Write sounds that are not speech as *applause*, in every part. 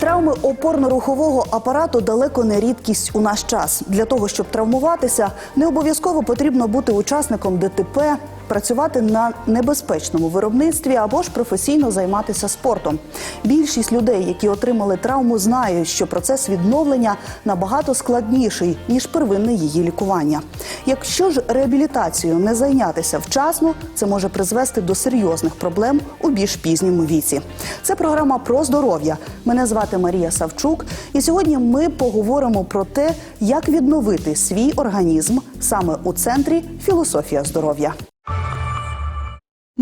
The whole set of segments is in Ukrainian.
Травми опорно-рухового апарату далеко не рідкість у наш час. Для того, щоб травмуватися, не обов'язково потрібно бути учасником ДТП, працювати на небезпечному виробництві або ж професійно займатися спортом. Більшість людей, які отримали травму, знають, що процес відновлення набагато складніший ніж первинне її лікування. Якщо ж реабілітацією не зайнятися вчасно, це може призвести до серйозних проблем у більш пізньому віці. Це програма про здоров'я. Мене звати Марія Савчук, і сьогодні ми поговоримо про те, як відновити свій організм саме у центрі філософія здоров'я.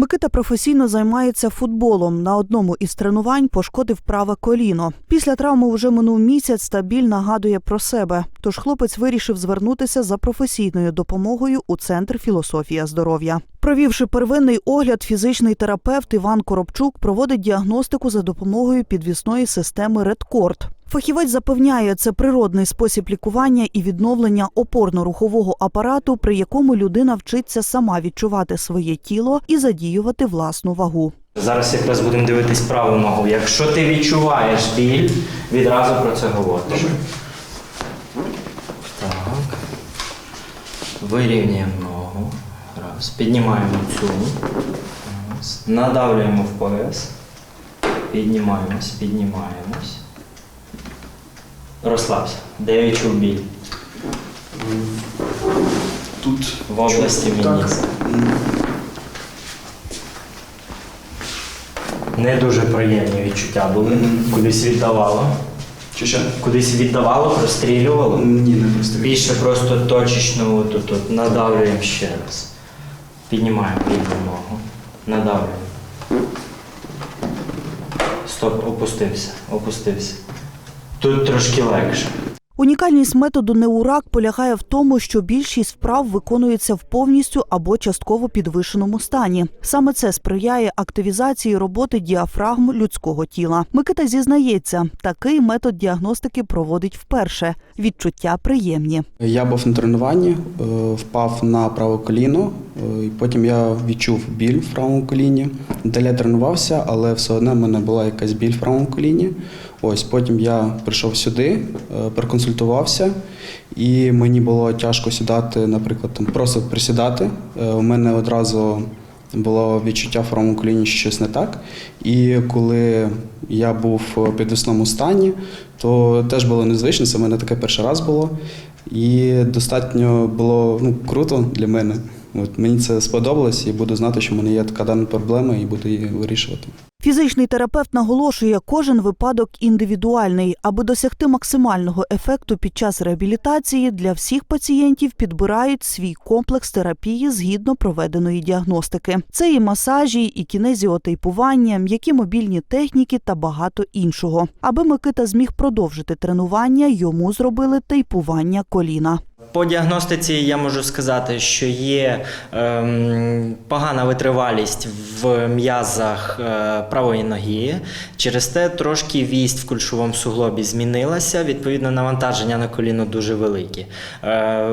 Микита професійно займається футболом. На одному із тренувань пошкодив праве коліно. Після травми вже минув місяць та біль нагадує про себе. Тож хлопець вирішив звернутися за професійною допомогою у центр філософія здоров'я. Провівши первинний огляд, фізичний терапевт Іван Коробчук проводить діагностику за допомогою підвісної системи Редкорд. Фахівець запевняє, це природний спосіб лікування і відновлення опорно-рухового апарату, при якому людина вчиться сама відчувати своє тіло і задіювати власну вагу. Зараз якраз будемо дивитись праву ногу. Якщо ти відчуваєш біль, відразу про це говориш. Так. Вирівнюємо ногу. Раз. Піднімаємо цю. Раз. Надавлюємо в пояс. Піднімаємось, піднімаємось. Розслабся. Де відчув біль? Тут В області. Мініса. Не дуже приємні відчуття були. Кудись віддавало. Чи ще? Кудись віддавало, прострілювало. Ні, не просто. Більше просто точечно тут, тут надавлюємо ще раз. Піднімаємо ліву ногу. Надавлюємо. Стоп, опустився, опустився. Тут трошки легше. Унікальність методу неурак полягає в тому, що більшість вправ виконується в повністю або частково підвишеному стані. Саме це сприяє активізації роботи діафрагм людського тіла. Микита зізнається, такий метод діагностики проводить вперше. Відчуття приємні. Я був на тренуванні, е, впав на праве коліно, е, і потім я відчув біль в правому коліні. Далі тренувався, але все одно в мене була якась біль в правому коліні. Ось потім я прийшов сюди, е, проконсультувався, і мені було тяжко сідати, наприклад, там просто присідати. Е, У мене одразу було відчуття в коліні, що щось не так. І коли я був в підвісному стані, то теж було незвично. Це в мене таке перший раз було. І достатньо було ну, круто для мене. От мені це сподобалось, і буду знати, що в мене є така дана проблема, і буду її вирішувати. Фізичний терапевт наголошує, кожен випадок індивідуальний. Аби досягти максимального ефекту під час реабілітації, для всіх пацієнтів підбирають свій комплекс терапії згідно проведеної діагностики. Це і масажі, і кінезіотейпування, м'які мобільні техніки та багато іншого. Аби Микита зміг продовжити тренування, йому зробили тейпування коліна. По діагностиці я можу сказати, що є ем, погана витривалість в м'язах е, правої ноги. Через те трошки вість в кульшовому суглобі змінилася. Відповідно, навантаження на коліно дуже велике.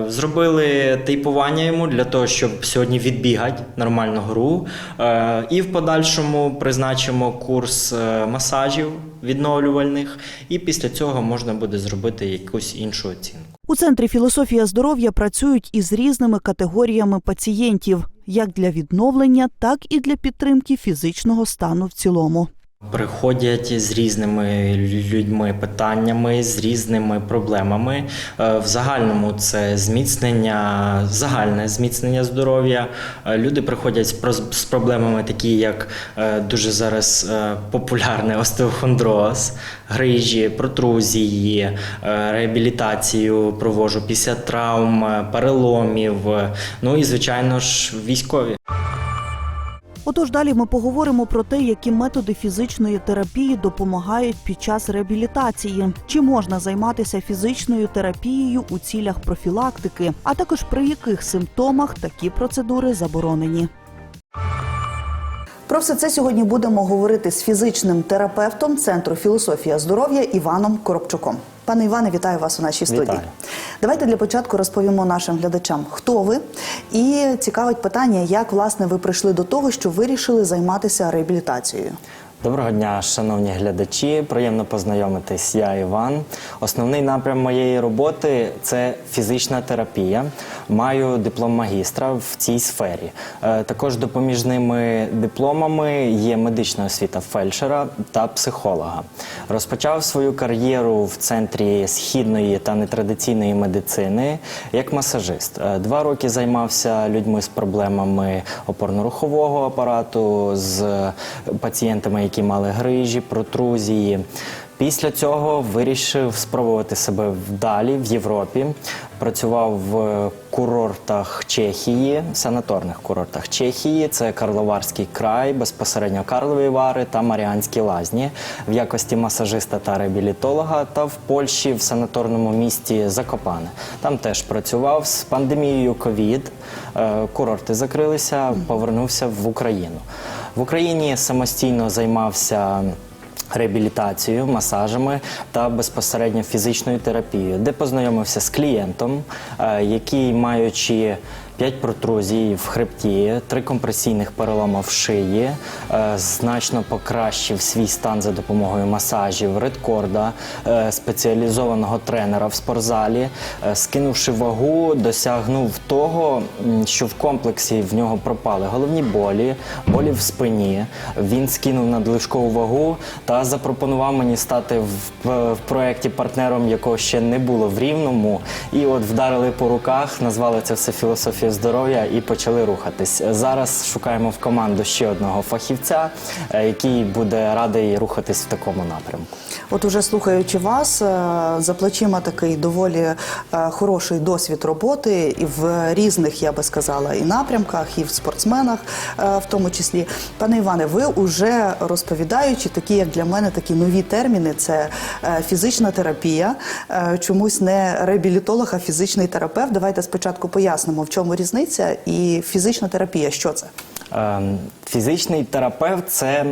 Зробили тейпування йому для того, щоб сьогодні відбігати нормальну гру. Е, і в подальшому призначимо курс е, масажів відновлювальних, і після цього можна буде зробити якусь іншу оцінку. У центрі філософія здоров'я працюють із різними категоріями пацієнтів, як для відновлення, так і для підтримки фізичного стану в цілому. Приходять з різними людьми питаннями, з різними проблемами. Е, В загальному це зміцнення, загальне зміцнення здоров'я. Е, Люди приходять з проблемами, такі як е, дуже зараз популярний остеохондроз, грижі, протрузії, реабілітацію провожу після травм, переломів. Ну і звичайно ж військові. Отож, далі ми поговоримо про те, які методи фізичної терапії допомагають під час реабілітації, чи можна займатися фізичною терапією у цілях профілактики, а також при яких симптомах такі процедури заборонені. Про все це сьогодні будемо говорити з фізичним терапевтом Центру філософія здоров'я Іваном Коробчуком. Пане Іване, вітаю вас у нашій студії. Вітаю. Давайте для початку розповімо нашим глядачам, хто ви, і цікавить питання, як власне ви прийшли до того, що вирішили займатися реабілітацією. Доброго дня, шановні глядачі. Приємно познайомитись. Я Іван. Основний напрям моєї роботи це фізична терапія. Маю диплом магістра в цій сфері. Е, Також допоміжними дипломами є медична освіта фельдшера та психолога. Розпочав свою кар'єру в центрі східної та нетрадиційної медицини як масажист. Е, Два роки займався людьми з проблемами опорно-рухового апарату, з пацієнтами, які мали грижі, протрузії. Після цього вирішив спробувати себе вдалі в Європі. Працював в курортах Чехії, санаторних курортах Чехії. Це Карловарський край, безпосередньо Карлові Вари та Маріанські лазні в якості масажиста та реабілітолога. Та в Польщі в санаторному місті Закопане. Там теж працював з пандемією ковід. е, Курорти закрилися, повернувся в Україну. В Україні самостійно займався реабілітацією, масажами та безпосередньо фізичною терапією, де познайомився з клієнтом, е, який, маючи 5 протрузій в хребті, 3 компресійних перелома в шиї, е, значно покращив свій стан за допомогою масажів, редкорда, е, спеціалізованого тренера в спортзалі, е, скинувши вагу, досягнув того, що в комплексі в нього пропали головні болі, болі в спині. Він скинув надлишкову вагу та запропонував мені стати в, проєкті партнером, якого ще не було в рівному. І от вдарили по руках, назвали це все філософія здоров'я і почали рухатись. Зараз шукаємо в команду ще одного фахівця, е, який буде радий рухатись в такому напрямку. От уже слухаючи вас, е, за плечима такий доволі е, хороший досвід роботи і в різних, я би сказала, і напрямках, і в спортсменах, в тому числі. Пане Іване, ви уже розповідаючи такі, як для мене, такі нові терміни: це фізична терапія, чомусь не реабілітолог, а фізичний терапевт. Давайте спочатку пояснимо, в чому різниця, і фізична терапія, що це? Ем, Фізичний терапевт це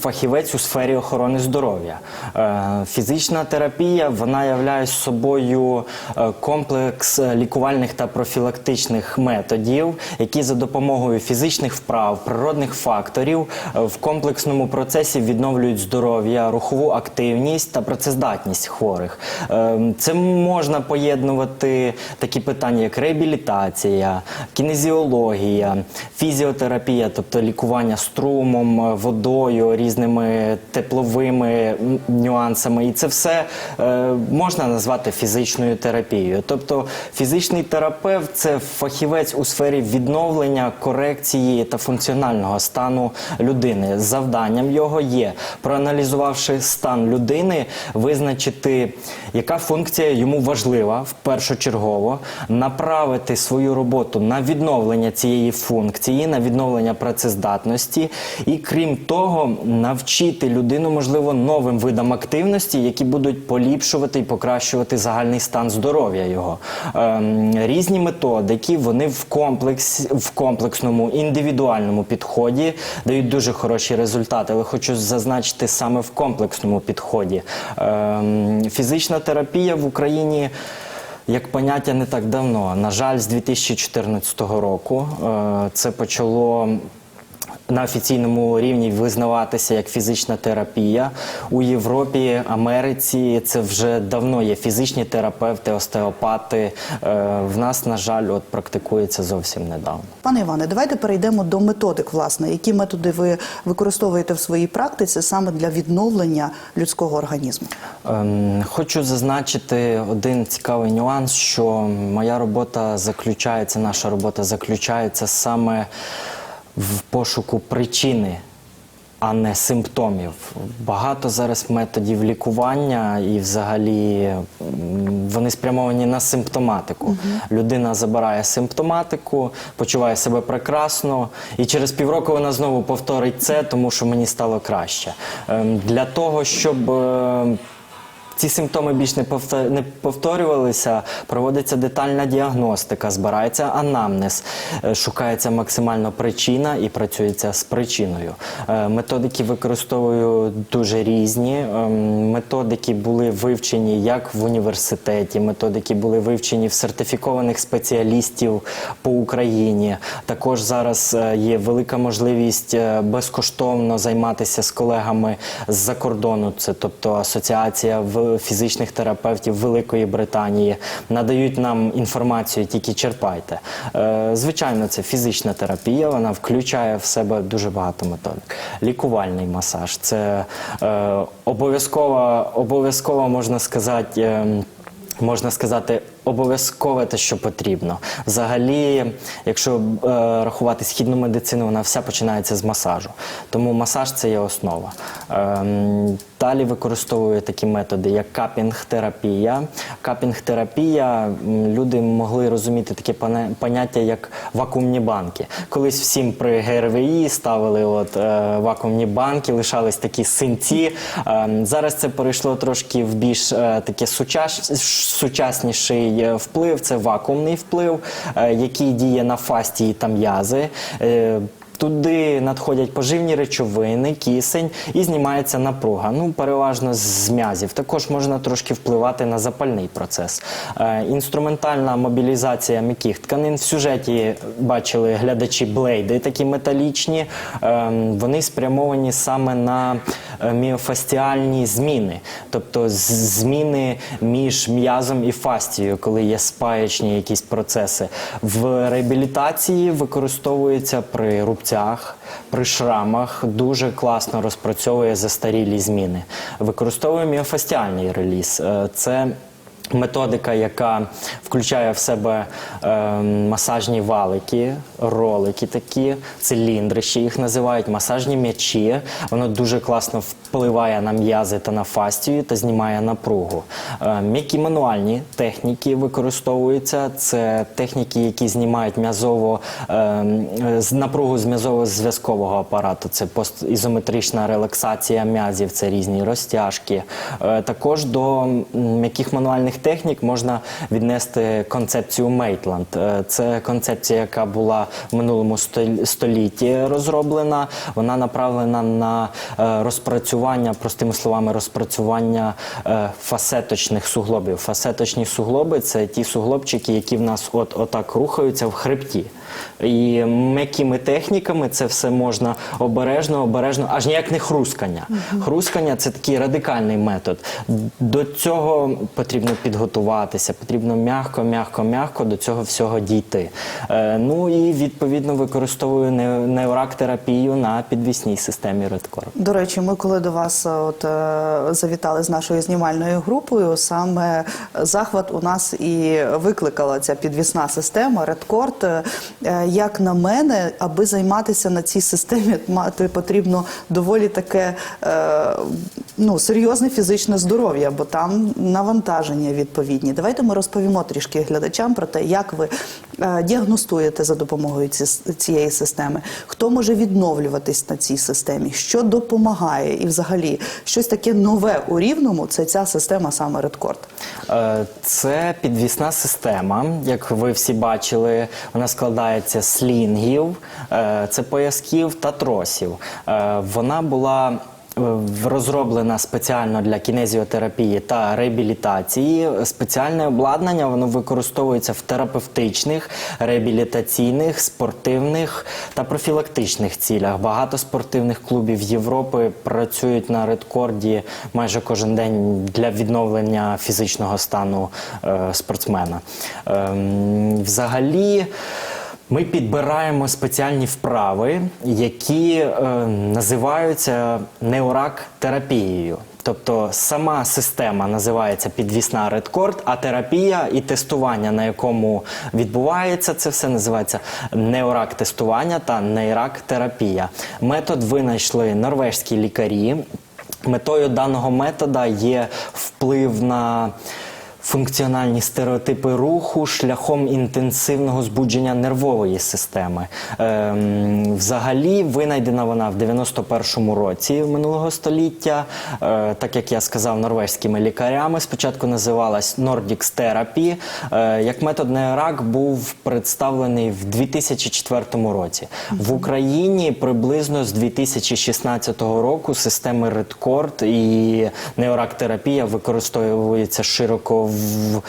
фахівець у сфері охорони здоров'я. Е, Фізична терапія вона являє собою е, комплекс е, лікувальних та профілактичних методів, які за допомогою фізичних вправ, природних факторів в комплексному процесі відновлюють здоров'я, рухову активність та працездатність хворих. Ем, Це можна поєднувати такі питання, як реабілітація, кінезіологія, фізіотерапія, тобто лікування струмом, е, водою, різними тепловими нюансами. І це все е, можна назвати фізичною терапією. Тобто фізичний терапевт це фахівець у сфері відновлення, корекції та функціонального стану людини. Завданням його є, проаналізувавши стан людини, визначити, яка функція йому важлива в першочергово, направити свою роботу на відновлення цієї функції, на відновлення працездатності, і крім того, навчити людину, можливо, новим видам активності, які будуть поліпшувати і покращувати загальний стан здоров'я його. Ем, різні методики, вони в комплекс в комплексному індивідуальному підході дають дуже хороші результати. Але хочу зазначити саме в комплексному підході. Ем, фізична терапія в Україні. Як поняття не так давно. На жаль, з 2014 року е, це почало на офіційному рівні визнаватися як фізична терапія. У Європі, Америці це вже давно є фізичні терапевти, остеопати. Е, В нас, на жаль, от практикується зовсім недавно. Пане Іване, давайте перейдемо до методик. Власне, які методи ви використовуєте в своїй практиці саме для відновлення людського організму? Ем, Хочу зазначити один цікавий нюанс, що моя робота заключається, наша робота заключається саме в пошуку причини, а не симптомів. Багато зараз методів лікування і взагалі вони спрямовані на симптоматику. Людина забирає симптоматику, почуває себе прекрасно, і через півроку вона знову повторить це, тому що мені стало краще. Ем, Для того, щоб е, ці симптоми більш не повто- повторювалися, проводиться детальна діагностика, збирається анамнез, е, шукається максимально причина і працюється з причиною. Е, Методики використовую дуже різні. Ем, Методики були вивчені як в університеті, методики були вивчені в сертифікованих спеціалістів по Україні. Також зараз е, є велика можливість безкоштовно займатися з колегами з-за кордону. Це тобто Асоціація в- фізичних терапевтів Великої Британії надають нам інформацію, тільки черпайте. Е, Звичайно, це фізична терапія. Вона включає в себе дуже багато методик. Лікувальний масаж це е, обов'язково, обов'язково можна сказати. ем, Можна сказати, обов'язкове те, що потрібно. Взагалі, якщо е, рахувати східну медицину, вона вся починається з масажу. Тому масаж це є основа. Ем, далі використовую такі методи, як капінг-терапія. Капінг-терапія люди могли розуміти таке поняття, як вакуумні банки. Колись всім при ГРВІ ставили от, е, вакуумні банки, лишались такі синці. Ем, зараз це перейшло трошки в більш е, таке сучас, сучасніший е, вплив. Це вакуумний вплив, е, який діє на фасті та м'язи. Туди надходять поживні речовини, кисень і знімається напруга. Ну, переважно з м'язів. Також можна трошки впливати на запальний процес. Е, інструментальна мобілізація м'яких тканин. В сюжеті бачили глядачі блейди, такі металічні. Е, вони спрямовані саме на е, міофастіальні зміни, тобто зміни між м'язом і фастією, коли є спаячні якісь процеси. В реабілітації використовується при рубцях, при шрамах, дуже класно розпрацьовує застарілі зміни. Використовує міофастіальний реліз. Е, Це Методика, яка включає в себе е, масажні валики, ролики такі, циліндри ще їх називають, масажні м'ячі. Воно дуже класно впливає на м'язи та на фастію та знімає напругу. Е, м'які мануальні техніки використовуються. Це техніки, які знімають м'язово е, напругу з м'язово-зв'язкового апарату. Це постізометрична релаксація м'язів, це різні розтяжки. Е, також до м'яких мануальних технік можна віднести концепцію Мейтланд. Це концепція, яка була в минулому столітті розроблена. Вона направлена на е, розпрацювання, простими словами, розпрацювання е, фасеточних суглобів. Фасеточні суглоби це ті суглобчики, які в нас от отак рухаються в хребті. І м'якими техніками це все можна обережно, обережно, аж ніяк не хрускання. Хрускання це такий радикальний метод. До цього потрібно підготуватися, потрібно м'яко, м'яко, м'яко до цього всього дійти. Е, ну і відповідно використовую не- неурак-терапію на підвісній системі Redcore. До речі, ми коли до вас е, от е, завітали з нашою знімальною групою, саме захват у нас і викликала ця підвісна система Редкорд. Як на мене, аби займатися на цій системі, *laughs* мати потрібно доволі таке ну, серйозне фізичне здоров'я, бо там навантаження відповідні. Давайте ми розповімо трішки глядачам про те, як ви е, діагностуєте за допомогою цієї системи, хто може відновлюватись на цій системі, що допомагає, і взагалі щось таке нове у рівному це ця система саме Редкорд. Це підвісна система. Як ви всі бачили, вона складається з слінгів, е, це поясків та тросів. Е, Вона була розроблена спеціально для кінезіотерапії та реабілітації. Спеціальне обладнання воно використовується в терапевтичних, реабілітаційних, спортивних та профілактичних цілях. Багато спортивних клубів Європи працюють на редкорді майже кожен день для відновлення фізичного стану е, спортсмена. Ем, взагалі. Ми підбираємо спеціальні вправи, які е, називаються неурак-терапією. Тобто сама система називається підвісна редкорд, а терапія і тестування, на якому відбувається це все, називається неурак-тестування та нейрак-терапія. Метод винайшли норвежські лікарі. Метою даного метода є вплив на функціональні стереотипи руху шляхом інтенсивного збудження нервової системи. Ем, взагалі винайдена вона в 91-му році минулого століття, е, так як я сказав, норвезькими лікарями. Спочатку називалась Nordic Therapy. Е, як метод неорак був представлений в 2004 році. В Україні приблизно з 2016 року системи Redcord і неорак-терапія використовується широко в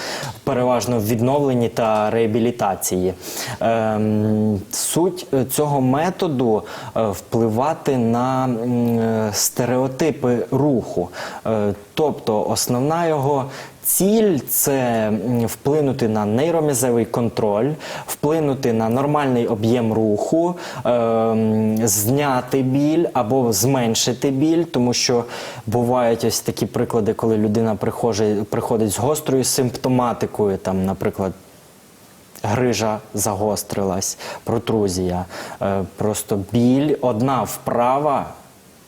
переважно в відновленні та реабілітації. Ем, суть е, цього методу е, впливати на е, стереотипи руху. Тобто основна його Ціль це вплинути на нейром'язевий контроль, вплинути на нормальний об'єм руху, ем, зняти біль або зменшити біль, тому що бувають ось такі приклади, коли людина приходить, приходить з гострою симптоматикою, там, наприклад, грижа загострилась, протрузія, е, просто біль, одна вправа.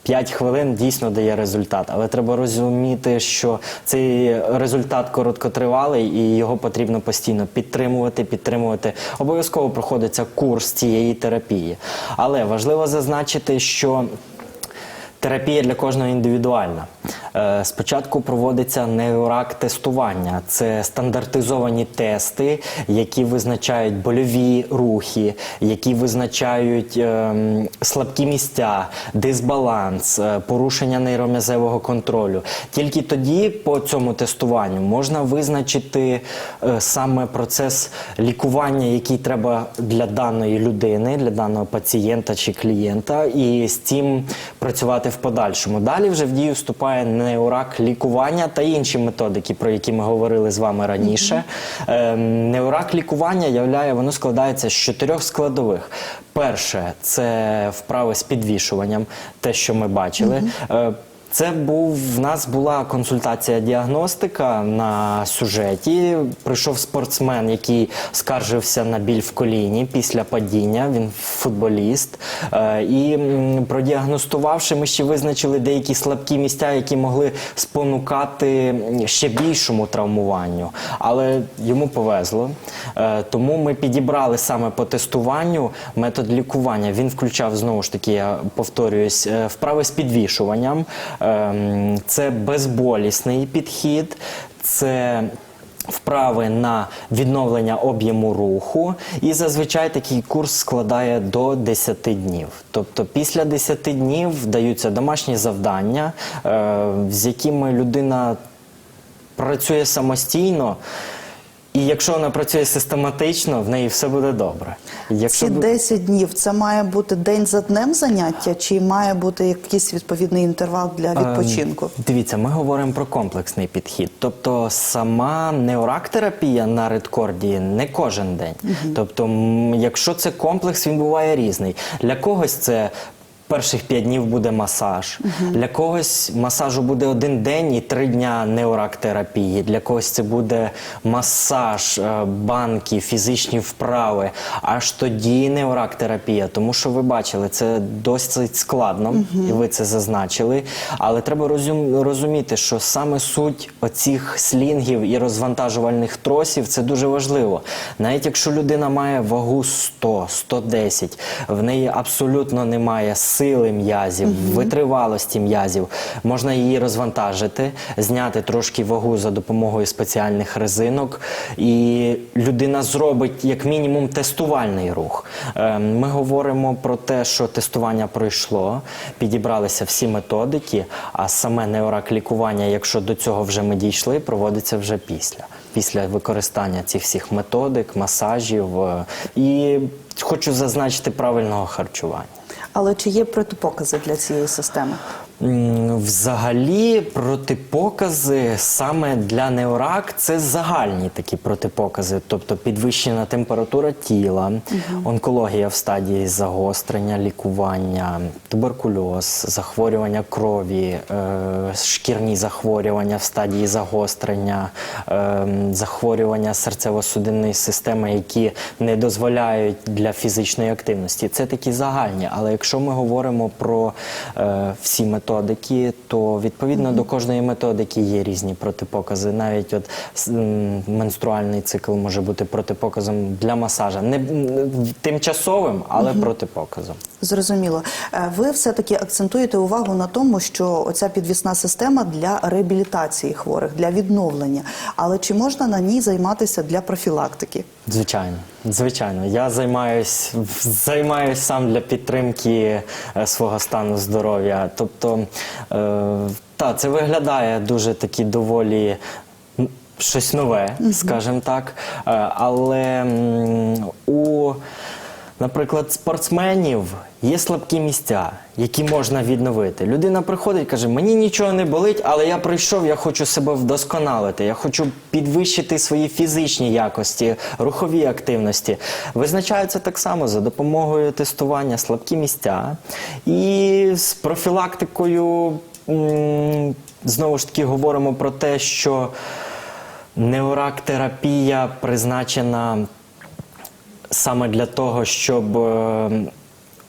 5 хвилин дійсно дає результат, але треба розуміти, що цей результат короткотривалий і його потрібно постійно підтримувати, підтримувати. Обов'язково проходиться курс цієї терапії. Але важливо зазначити, що Терапія для кожного індивідуальна. Е, Спочатку проводиться неурак-тестування. Це стандартизовані тести, які визначають больові рухи, які визначають ем, слабкі місця, дисбаланс, е, порушення нейром'язевого контролю. Тільки тоді по цьому тестуванню можна визначити е, саме процес лікування, який треба для даної людини, для даного пацієнта чи клієнта, і з цим працювати в подальшому. Далі вже в дію вступає неурак лікування та інші методики, про які ми говорили з вами раніше. Ем, Неурак лікування являє, воно складається з чотирьох складових. Перше це вправи з підвішуванням, те, що ми бачили. Е, це був в нас була консультація діагностика на сюжеті. Прийшов спортсмен, який скаржився на біль в коліні після падіння. Він футболіст. Е, І продіагностувавши, ми ще визначили деякі слабкі місця, які могли спонукати ще більшому травмуванню. Але йому повезло. Е, Тому ми підібрали саме по тестуванню метод лікування. Він включав знову ж таки, я повторююсь, е, вправи з підвішуванням. Ем, Це безболісний підхід, це вправи на відновлення об'єму руху. І зазвичай такий курс складає до 10 днів. Тобто після 10 днів даються домашні завдання, е, з якими людина працює самостійно. І якщо вона працює систематично, в неї все буде добре. Якщо Ці бу- 10 днів це має бути день за днем заняття, чи має бути якийсь відповідний інтервал для відпочинку? Ем, Дивіться, ми говоримо про комплексний підхід. Тобто сама неурак-терапія на редкорді не кожен день. Тобто, якщо це комплекс, він буває різний. Для когось це. Перших п'ять днів буде масаж. Для когось масажу буде один день і три дня неурак-терапії. Для когось це буде масаж, е, банки, фізичні вправи. Аж тоді неурак-терапія. Тому що ви бачили, це досить складно, і ви це зазначили. Але треба розум- розуміти, що саме суть оцих слінгів і розвантажувальних тросів це дуже важливо. Навіть якщо людина має вагу 100, 110, в неї абсолютно немає сили м'язів, витривалості м'язів, можна її розвантажити, зняти трошки вагу за допомогою спеціальних резинок, і людина зробить як мінімум тестувальний рух. Е, Ми говоримо про те, що тестування пройшло, підібралися всі методики, а саме неорак лікування, якщо до цього вже ми дійшли, проводиться вже після. Після використання цих всіх методик, масажів е, і хочу зазначити правильного харчування. Але чи є протипокази для цієї системи? Взагалі, протипокази саме для неорак це загальні такі протипокази, тобто підвищена температура тіла, онкологія в стадії загострення, лікування, туберкульоз, захворювання крові, е, шкірні захворювання в стадії загострення, е, захворювання серцево-судинної системи, які не дозволяють для фізичної активності. Це такі загальні. Але якщо ми говоримо про е, всі методи, методики, то відповідно до кожної методики є різні протипокази. Навіть от менструальний цикл може бути протипоказом для масажа. Не тимчасовим, але протипоказом. Зрозуміло. Е, Ви все-таки акцентуєте увагу на тому, що оця підвісна система для реабілітації хворих, для відновлення. Але чи можна на ній займатися для профілактики? Звичайно, звичайно. Я займаюсь, займаюсь сам для підтримки е, свого стану здоров'я. Тобто, е, та, це виглядає дуже таки доволі. Щось нове, скажімо так. Е, Але у, наприклад, спортсменів є слабкі місця, які можна відновити. Людина приходить, каже: мені нічого не болить, але я прийшов, я хочу себе вдосконалити, я хочу підвищити свої фізичні якості, рухові активності. Визначаються так само за допомогою тестування слабкі місця і з профілактикою. Знову ж таки говоримо про те, що неурак-терапія призначена саме для того, щоб е,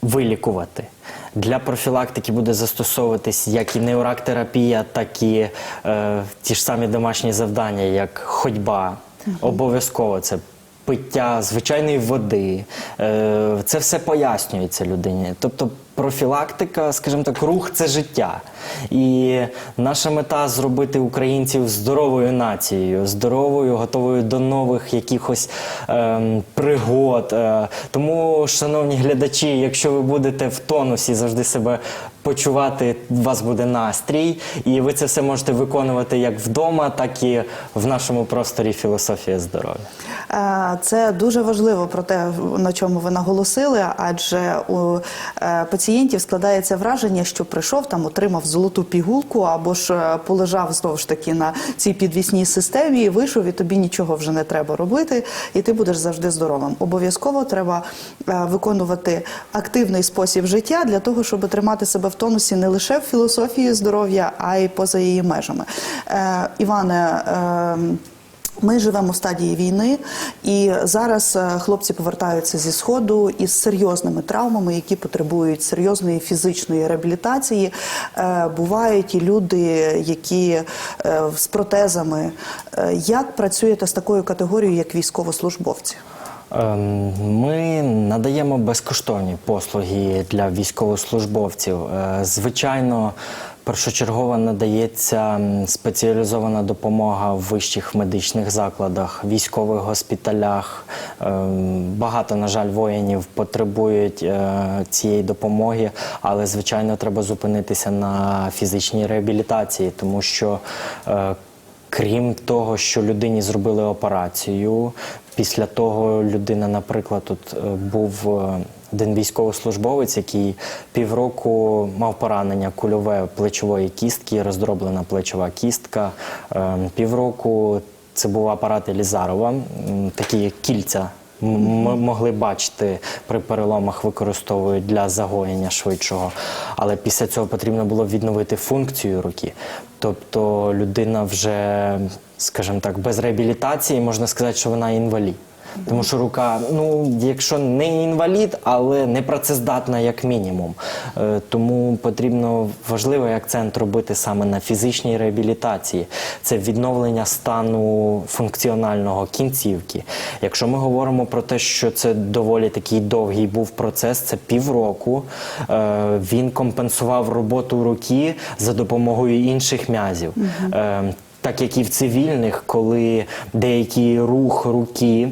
вилікувати. Для профілактики буде застосовуватись як і неурак-терапія, так і е, ті ж самі домашні завдання, як ходьба. Обов'язково це пиття звичайної води. Е, це все пояснюється людині. Тобто профілактика, скажімо так, рух це життя. І наша мета зробити українців здоровою нацією, здоровою, готовою до нових якихось ем, пригод. Е, тому, шановні глядачі, якщо ви будете в тонусі завжди себе почувати, у вас буде настрій, і ви це все можете виконувати як вдома, так і в нашому просторі філософія здоров'я. Е, Це дуже важливо про те, на чому ви наголосили, адже у е, пацієнтів складається враження, що прийшов там, отримав золоту пігулку, або ж е, полежав знову ж таки на цій підвісній системі, вийшов, і тобі нічого вже не треба робити, і ти будеш завжди здоровим. Обов'язково треба виконувати активний спосіб життя для того, щоб тримати себе в тонусі не лише в філософії здоров'я, а й поза її межами. Е, Іване. е, ми живемо в стадії війни, і зараз е, хлопці повертаються зі сходу із серйозними травмами, які потребують серйозної фізичної реабілітації. Е, Бувають і люди, які е, з протезами. Як працюєте з такою категорією, як військовослужбовці? Ем, Ми надаємо безкоштовні послуги для військовослужбовців. Е, Звичайно, першочергово надається спеціалізована допомога в вищих медичних закладах, військових госпіталях. Ем, Багато, на жаль, воїнів потребують е, цієї допомоги, але звичайно треба зупинитися на фізичній реабілітації, тому що е, Крім того, що людині зробили операцію, після того людина, наприклад, тут е, був е, один військовослужбовець, який півроку мав поранення кульове плечової кістки, роздроблена плечова кістка. Е, Півроку це був апарат Елізарова, такі кільця. М- м- Могли бачити при переломах, використовують для загоєння швидшого. Але після цього потрібно було відновити функцію руки. Тобто людина вже, скажімо так, без реабілітації можна сказати, що вона інвалід. Тому що рука, ну якщо не інвалід, але не працездатна як мінімум. Е, Тому потрібно важливий акцент робити саме на фізичній реабілітації. Це відновлення стану функціонального кінцівки. Якщо ми говоримо про те, що це доволі такий довгий був процес, це півроку. Е, Він компенсував роботу руки за допомогою інших м'язів. Е, Так як і в цивільних, коли деякий рух руки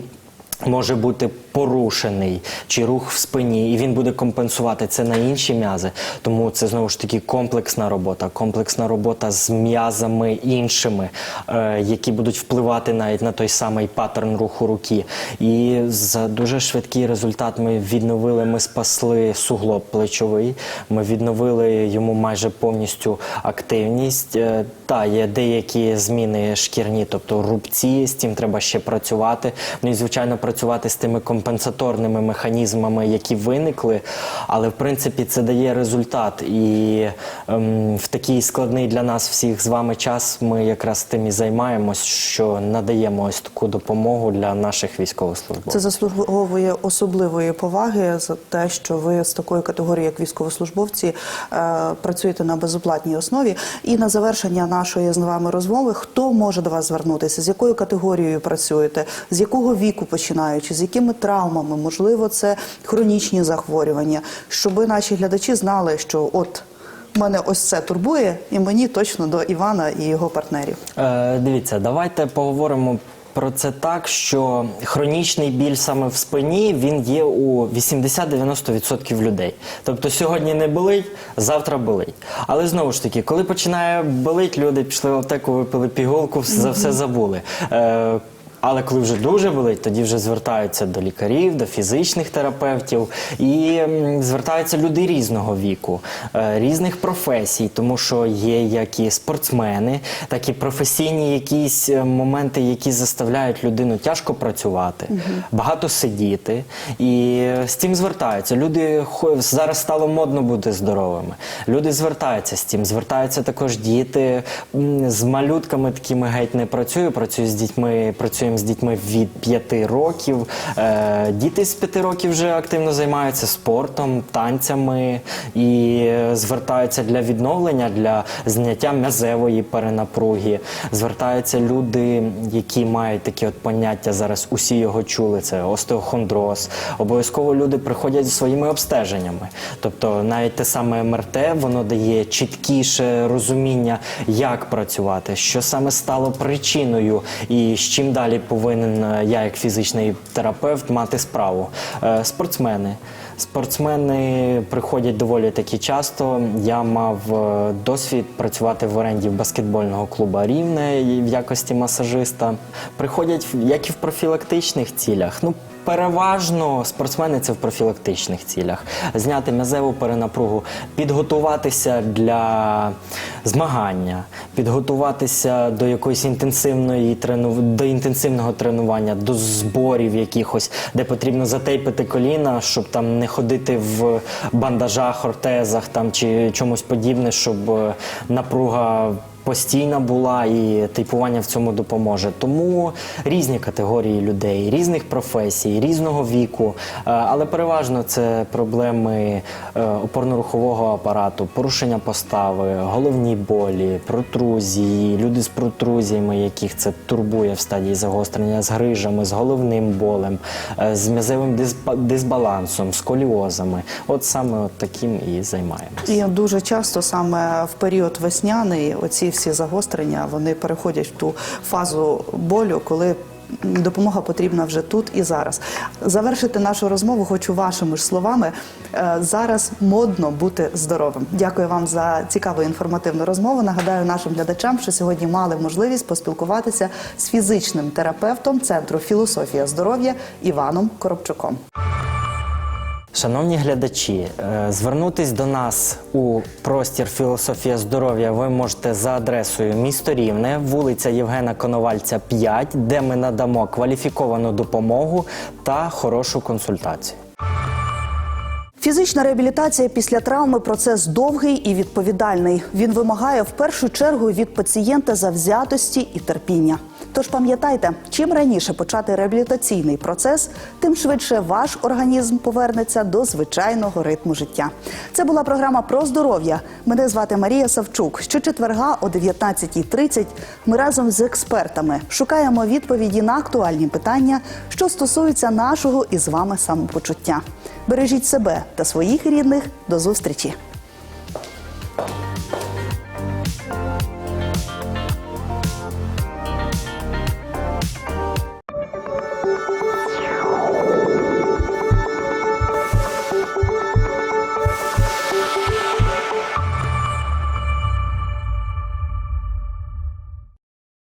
може бути порушений чи рух в спині, і він буде компенсувати це на інші м'язи. Тому це знову ж таки комплексна робота, комплексна робота з м'язами іншими, е, які будуть впливати навіть на той самий паттерн руху руки. І за дуже швидкий результат ми відновили, ми спасли суглоб плечовий, ми відновили йому майже повністю активність. Е, Та є деякі зміни шкірні, тобто рубці, з цим треба ще працювати. Ну і звичайно працювати з тими компонентами компенсаторними механізмами, які виникли. Але в принципі це дає результат. І ем, в такий складний для нас всіх з вами час ми якраз тим і займаємось, що надаємо ось таку допомогу для наших військовослужбовців. Це заслуговує особливої поваги за те, що ви з такої категорії, як військовослужбовці, е, працюєте на безоплатній основі. І на завершення нашої з вами розмови, хто може до вас звернутися, з якою категорією працюєте, з якого віку починаючи, з якими травмами, можливо, це хронічні захворювання, щоби наші глядачі знали, що от. Мене ось це турбує, і мені точно до Івана і його партнерів. Е, дивіться, давайте поговоримо. Про це так, що хронічний біль саме в спині він є у 80-90% людей. Тобто сьогодні не болить, завтра болить. Але знову ж таки, коли починає болить, люди пішли в аптеку, випили пігулку, за все забули. Е, але коли вже дуже болить, тоді вже звертаються до лікарів, до фізичних терапевтів і звертаються люди різного віку, е, різних професій, тому що є як і спортсмени, так і професійні якісь е, моменти, які заставляють людину тяжко працювати, багато сидіти. І з цим звертаються. Люди зараз стало модно бути здоровими. Люди звертаються з цим. Звертаються також діти з малютками такими геть не працюю. Працюю з дітьми, працюємо з дітьми від 5 років. Е, діти з 5 років вже активно займаються спортом, танцями і е, звертаються для відновлення, для зняття м'язевої перенапруги. Звертаються люди, які мають такі от поняття зараз. Усі його чули. Це остеохондроз. Обов'язково люди приходять зі своїми обстеженнями. Тобто навіть те саме МРТ, воно дає чіткіше розуміння, як працювати, що саме стало причиною, і з чим далі повинен е, я, як фізичний терапевт, мати справу. Е, Спортсмени. Спортсмени приходять доволі таки часто. Я мав е, досвід працювати в оренді баскетбольного клубу Рівне в якості масажиста. Приходять як і в профілактичних цілях. Ну, Переважно спортсмени це в профілактичних цілях. Зняти м'язеву перенапругу, підготуватися для змагання, підготуватися до якоїсь інтенсивної трену... до інтенсивного тренування, до зборів якихось, де потрібно затейпити коліна, щоб там не ходити в бандажах, ортезах там чи чомусь подібне, щоб е, напруга постійна була і тейпування в цьому допоможе. Тому різні категорії людей, різних професій, різного віку, Е, але переважно це проблеми е, опорно-рухового апарату, порушення постави, головні болі, протрузії, люди з протрузіями, яких це турбує в стадії загострення, з грижами, з головним болем, е, з м'язевим дисба- дисбалансом, сколіозами. От саме таким і займаємося. І дуже часто саме в період весняний оці всі загострення вони переходять в ту фазу болю, коли допомога потрібна вже тут і зараз. Завершити нашу розмову хочу вашими ж словами. Е, Зараз модно бути здоровим. Дякую вам за цікаву інформативну розмову. Нагадаю нашим глядачам, що сьогодні мали можливість поспілкуватися з фізичним терапевтом центру філософія здоров'я Іваном Коробчуком. Шановні глядачі, е, звернутись до нас у простір філософія здоров'я ви можете за адресою місто Рівне, вулиця Євгена Коновальця, 5, де ми надамо кваліфіковану допомогу та хорошу консультацію. Фізична реабілітація після травми процес довгий і відповідальний. Він вимагає в першу чергу від пацієнта завзятості і терпіння. Тож пам'ятайте, чим раніше почати реабілітаційний процес, тим швидше ваш організм повернеться до звичайного ритму життя. Це була програма про здоров'я. Мене звати Марія Савчук. Щочетверга о 19.30 ми разом з експертами шукаємо відповіді на актуальні питання, що стосуються нашого і з вами самопочуття. Бережіть себе та своїх рідних. До зустрічі!